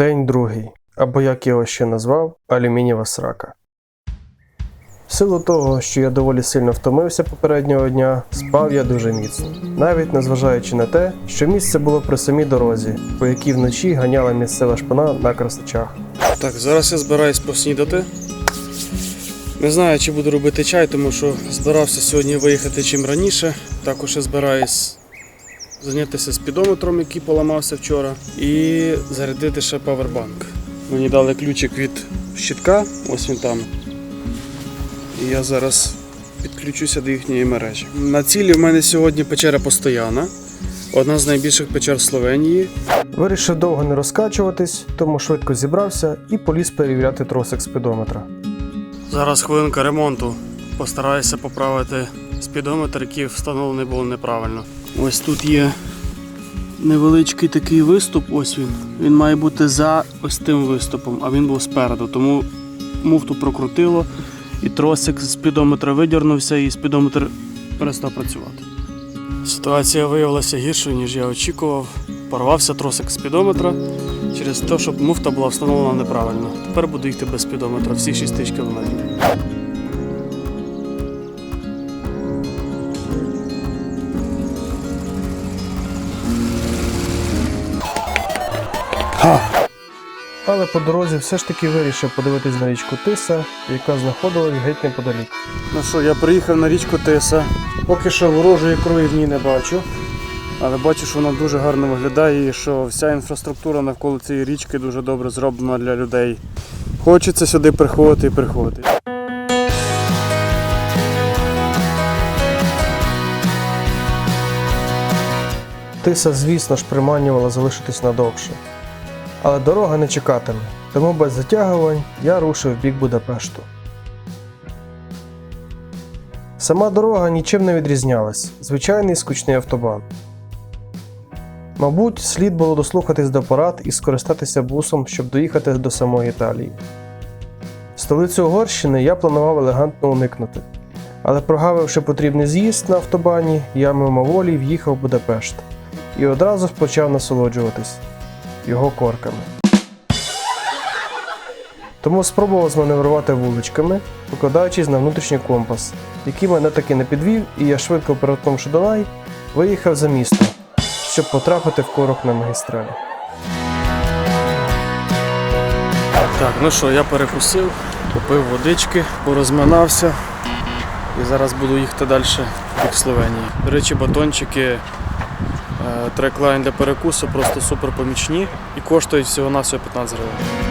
День другий, або як його ще назвав, алюмінієва срака. В силу того, що я доволі сильно втомився попереднього дня, спав я дуже міцно, навіть незважаючи на те, що місце було при самій дорозі, по якій вночі ганяла місцева шпана на красичах. Так, зараз я збираюсь поснідати. Не знаю, чи буду робити чай, тому що збирався сьогодні виїхати чим раніше. Також я збираюсь зайнятися спідометром, який поламався вчора, і зарядити ще павербанк. Мені дали ключик від щитка, ось він там. І я зараз підключуся до їхньої мережі. На цілі в мене сьогодні печера постоянна, одна з найбільших печер Словенії. Вирішив довго не розкачуватись, тому швидко зібрався і поліз перевіряти тросик спідометра. Зараз хвилинка ремонту. Постараюся поправити спідометр, який встановлений був неправильно. Ось тут є невеличкий такий виступ. Ось він. Він має бути за ось тим виступом, а він був спереду. Тому муфту прокрутило, і тросик з спідометра видірнувся, і спідометр перестав працювати. Ситуація виявилася гіршою, ніж я очікував. Порвався тросик спідометра через те, щоб муфта була встановлена неправильно. Тепер буду їхати без спідометра всі 6 тисяч кілометрів. По дорозі все ж таки вирішив подивитись на річку Тиса, яка знаходилась геть неподалік. Ну що, я приїхав на річку Тиса. Поки що ворожої крові в ній не бачу. Але бачу, що вона дуже гарно виглядає і що вся інфраструктура навколо цієї річки дуже добре зроблена для людей. Хочеться сюди приходити і приходити. Тиса, звісно ж, приманювала залишитись надовше. Але дорога не чекатиме, тому без затягувань я рушив в бік Будапешту. Сама дорога нічим не відрізнялась, звичайний скучний автобан. Мабуть, слід було дослухатись до порад і скористатися бусом, щоб доїхати до самої Італії. Столицю Угорщини я планував елегантно уникнути, але прогавивши потрібний з'їзд на автобані, я мимоволі в'їхав в Будапешт і одразу почав насолоджуватись його корками. Тому спробував зманеврувати вуличками, покладаючись на внутрішній компас, який мене таки не підвів, і я швидко перетнувши Дунай, виїхав за місто, щоб потрапити в корок на магістралі. Так, ну що, я перекусив, попив водички, порозминався і зараз буду їхати далі в Словенії. До речі, батончики треклайн для перекусу просто супер помічні і коштують всього на всього 15 гривень.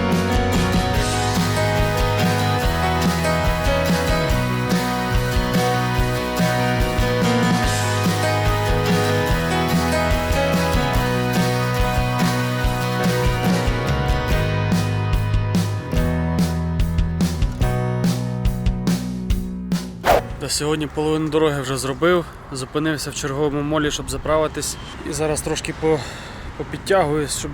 Сьогодні половину дороги вже зробив, зупинився в черговому молі, щоб заправитись. І зараз трошки по, попідтягуюсь, щоб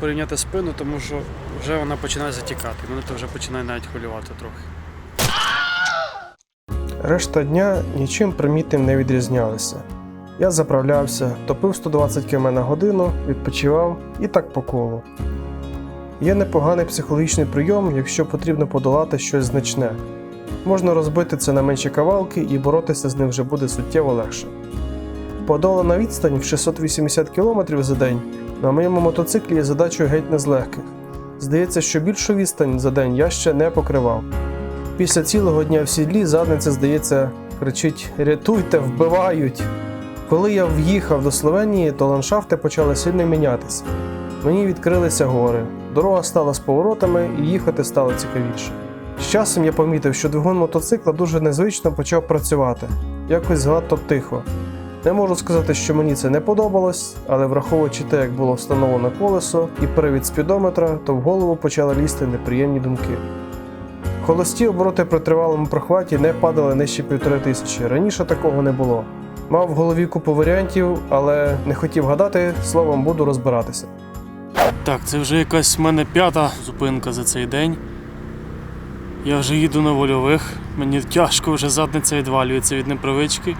порівняти спину, тому що вже вона починає затікати. Мене то вже починає навіть хвилювати трохи. Решта дня нічим примітним не відрізнялися. Я заправлявся, топив 120 км на годину, відпочивав і так по колу. Є непоганий психологічний прийом, якщо потрібно подолати щось значне. Можна розбити це на менші кавалки і боротися з ним вже буде суттєво легше. Подолана відстань в 680 км за день на моєму мотоциклі є задачою геть не з легких. Здається, що більшу відстань за день я ще не покривав. Після цілого дня в сідлі задниця, здається, кричить: Рятуйте, вбивають! Коли я в'їхав до Словенії, то ландшафти почали сильно мінятися. Мені відкрилися гори, дорога стала з поворотами і їхати стало цікавіше. З часом я помітив, що двигун мотоцикла дуже незвично почав працювати, якось занадто тихо. Не можу сказати, що мені це не подобалось, але враховуючи те, як було встановлено колесо і привід спідометра, то в голову почали лізти неприємні думки. Холості обороти при тривалому прохваті не падали нижче півтори тисячі. Раніше такого не було. Мав в голові купу варіантів, але не хотів гадати, словом, буду розбиратися. Так, це вже якась в мене п'ята зупинка за цей день. Я вже їду на вольових. Мені тяжко вже задниця відвалюється від непривички.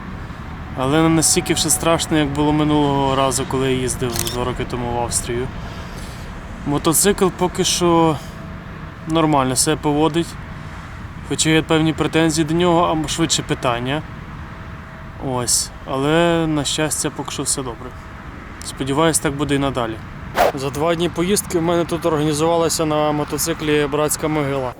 Але не настільки вже страшно, як було минулого разу, коли я їздив два роки тому в Австрію. Мотоцикл поки що нормально себе поводить. Хоча є певні претензії до нього, або швидше питання. Ось. Але на щастя, поки що все добре. Сподіваюсь, так буде і надалі. За два дні поїздки в мене тут організувалася на мотоциклі братська могила.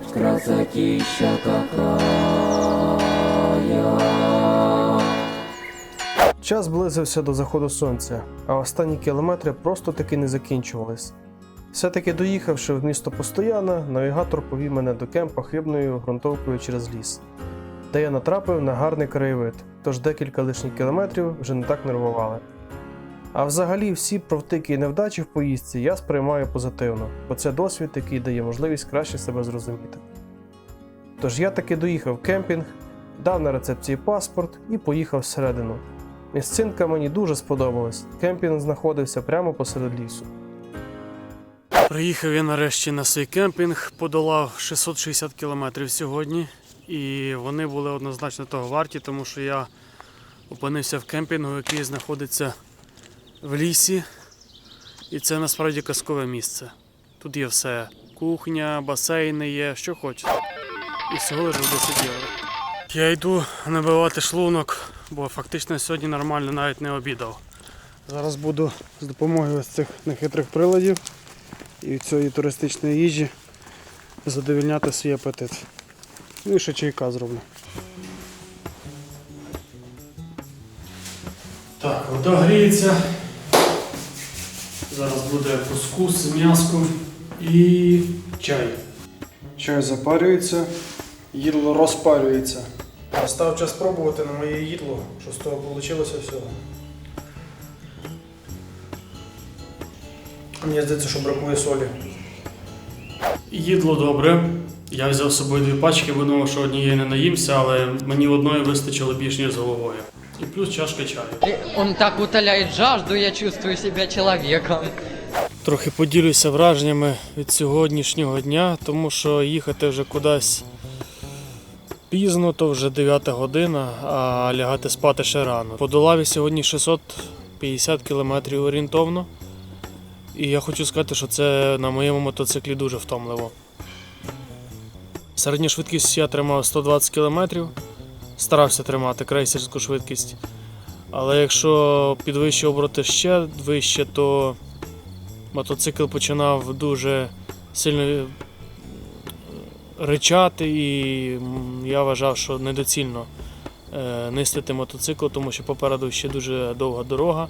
Час близився до заходу сонця, а останні кілометри просто таки не закінчувались. Все-таки доїхавши в місто Постояна, навігатор повів мене до кемпа хибною ґрунтовкою через ліс, де я натрапив на гарний краєвид, тож декілька лишніх кілометрів вже не так нервували. А взагалі всі провтики і невдачі в поїздці я сприймаю позитивно, бо це досвід, який дає можливість краще себе зрозуміти. Тож я таки доїхав в кемпінг, дав на рецепції паспорт і поїхав всередину. Місцинка мені дуже сподобалась. Кемпінг знаходився прямо посеред лісу. Приїхав я нарешті на свій кемпінг, подолав 660 кілометрів сьогодні, і вони були однозначно того варті, тому що я опинився в кемпінгу, який знаходиться в лісі, і це насправді казкове місце. Тут є все: кухня, басейни є, що хочете. І всього лише 10 євро. Я йду набивати шлунок, бо фактично сьогодні нормально навіть не обідав. Зараз буду з допомогою ось цих нехитрих приладів і цієї туристичної їжі задовільняти свій апетит. Ну і ще чайка зроблю. Так, вода гріється. Зараз буде кускус з м'яском і чай. Чай запарюється, їдло розпарюється. Настав час спробувати на моє їдло, що з того вийшло всього. Мені здається, що бракує солі. Їдло добре. Я взяв з собою дві пачки, бо думав, що однієї не наїмся, але мені одної вистачило більш ніж з головою. І плюс чашка чаю. И Он так утоляет жажду, я чувствую себя человеком. Трохи поділюся враженнями від сьогоднішнього дня, тому що їхати вже кудись пізно, то вже 9 година, а лягати спати ще рано. Подолав я сьогодні 650 кілометрів орієнтовно. І я хочу сказати, що це на моєму мотоциклі дуже втомливо. Середню швидкість я тримав 120 км, старався тримати крейсерську швидкість. Але якщо підвищив обороти ще вище, то мотоцикл починав дуже сильно е, ричати, і я вважав, що недоцільно е, нистити мотоцикл, тому що попереду ще дуже довга дорога.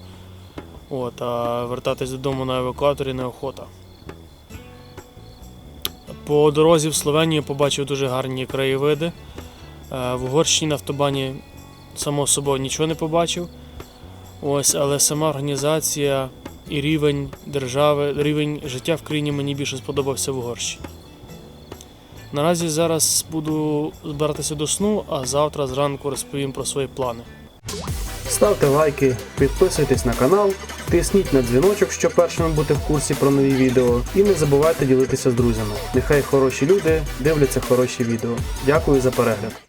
От, а вертатись додому на евакуаторі неохота. По дорозі в Словенію побачив дуже гарні краєвиди. Е, В Угорщині на автобані, само собою, нічого не побачив. Ось, але сама організація і рівень держави, рівень життя в країні мені більше сподобався в Угорщині. Наразі зараз буду збиратися до сну, а завтра зранку розповім про свої плани. Ставте лайки, підписуйтесь на канал, тисніть на дзвіночок, щоб першими бути в курсі про нові відео. І не забувайте ділитися з друзями. Нехай хороші люди дивляться хороші відео. Дякую за перегляд.